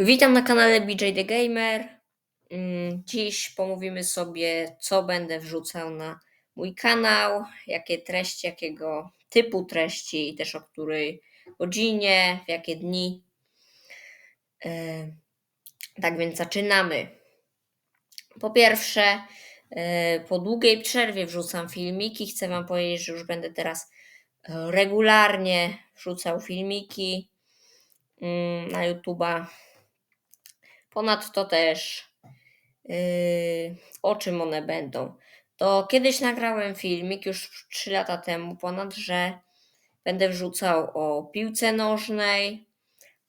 Witam na kanale BJ The Gamer. Mm, Dziś pomówimy sobie, co będę wrzucał na mój kanał, jakie treści, jakiego typu treści i też o której godzinie, w jakie dni. E, Tak więc zaczynamy. Po pierwsze, e, po długiej przerwie wrzucam filmiki. Chcę Wam powiedzieć, że już będę teraz regularnie wrzucał filmiki mm, na YouTube'a. Ponadto też yy, o czym one będą. To kiedyś nagrałem filmik już 3 lata temu ponad, że będę wrzucał o piłce nożnej,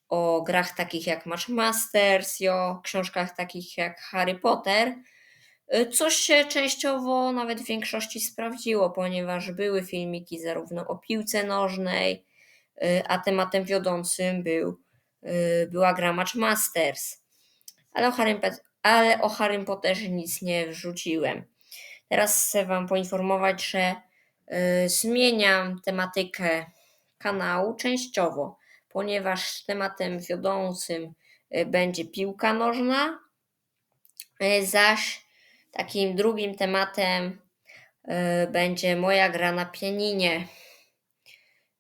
o grach takich jak Match Masters o książkach takich jak Harry Potter. Yy, Coś się częściowo nawet w większości sprawdziło, ponieważ były filmiki zarówno o piłce nożnej, yy, a tematem wiodącym był, yy, była gra Match Masters ale o Harrym, ale o Harrym Potterze nic nie wrzuciłem. Teraz chcę Wam poinformować, że y, zmieniam tematykę kanału częściowo, ponieważ tematem wiodącym y, będzie piłka nożna, y, zaś takim drugim tematem y, będzie moja gra na pianinie.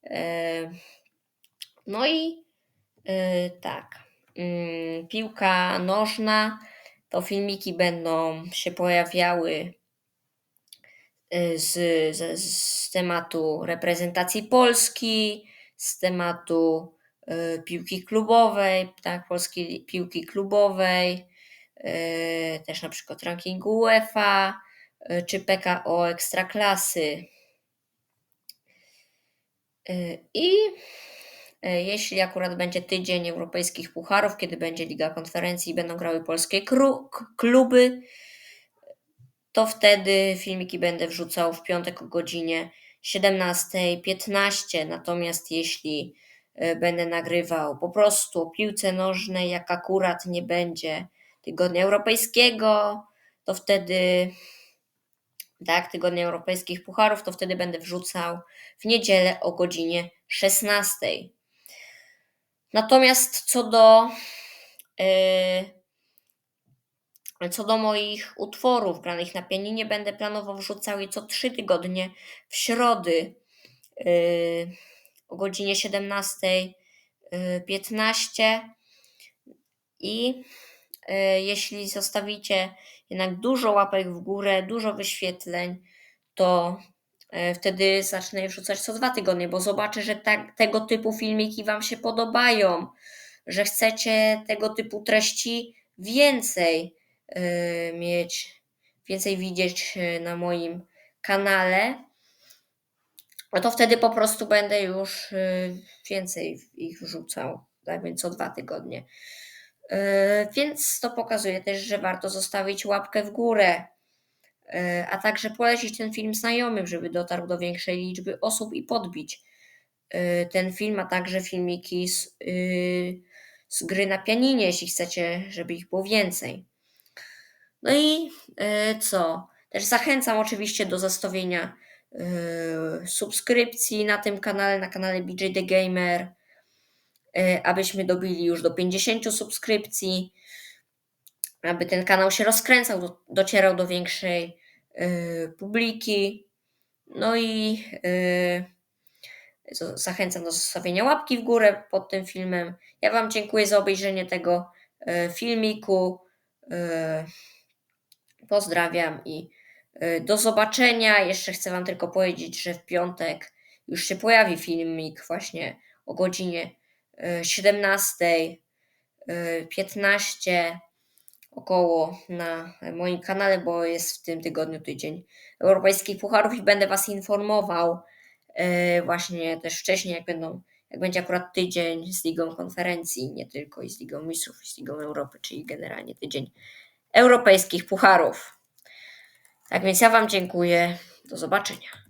Y, No i y, tak, piłka nożna, to filmiki będą się pojawiały y, z, z, z tematu reprezentacji Polski, z tematu y, piłki klubowej, tak, polskiej piłki klubowej, y, też na przykład rankingu UEFA, y, czy PKO Ekstraklasy. Y, I jeśli akurat będzie tydzień europejskich pucharów, kiedy będzie Liga Konferencji i będą grały polskie kluby, to wtedy filmiki będę wrzucał w piątek o godzinie 17.15. Natomiast jeśli y, będę nagrywał po prostu o piłce nożnej, jak akurat nie będzie tygodnia europejskiego, to wtedy tak, tygodnia europejskich pucharów, to wtedy będę wrzucał w niedzielę o godzinie 16. Natomiast co do yy, co do moich utworów granych na pianinie, będę planował wrzucał je co 3 tygodnie w środy yy, o godzinie 17.15 i yy, jeśli zostawicie jednak dużo łapek w górę, dużo wyświetleń, to wtedy zacznę je wrzucać co dwa tygodnie, bo zobaczę, że tak, tego typu filmiki Wam się podobają, że chcecie tego typu treści więcej e, mieć, więcej widzieć e, na moim kanale, no to wtedy po prostu będę już e, więcej ich wrzucał, tak więc co dwa tygodnie. E, Więc to pokazuje też, że warto zostawić łapkę w górę, e, a także polecić ten film znajomym, żeby dotarł do większej liczby osób i podbić e, ten film, a także filmiki z, y, z gry na pianinie, jeśli chcecie, żeby ich było więcej. No i e, co? Też zachęcam oczywiście do zostawienia e, subskrypcji na tym kanale, na kanale BJ The Gamer e, abyśmy dobili już do 50 subskrypcji, aby ten kanał się rozkręcał, do, docierał do większej y, publiki. No i y, zachęcam do zostawienia łapki w górę pod tym filmem. Ja Wam dziękuję za obejrzenie tego y, filmiku. Y, pozdrawiam i do zobaczenia. Jeszcze chcę Wam tylko powiedzieć, że w piątek już się pojawi filmik właśnie o godzinie 17.15 około na moim kanale, bo jest w tym tygodniu tydzień europejskich pucharów i będę Was informował e, właśnie też wcześniej, jak będą, jak będzie akurat tydzień z Ligą Konferencji, nie tylko i z Ligą Mistrzów, i z Ligą Europy, czyli generalnie tydzień europejskich pucharów. Tak więc ja Wam dziękuję. Do zobaczenia.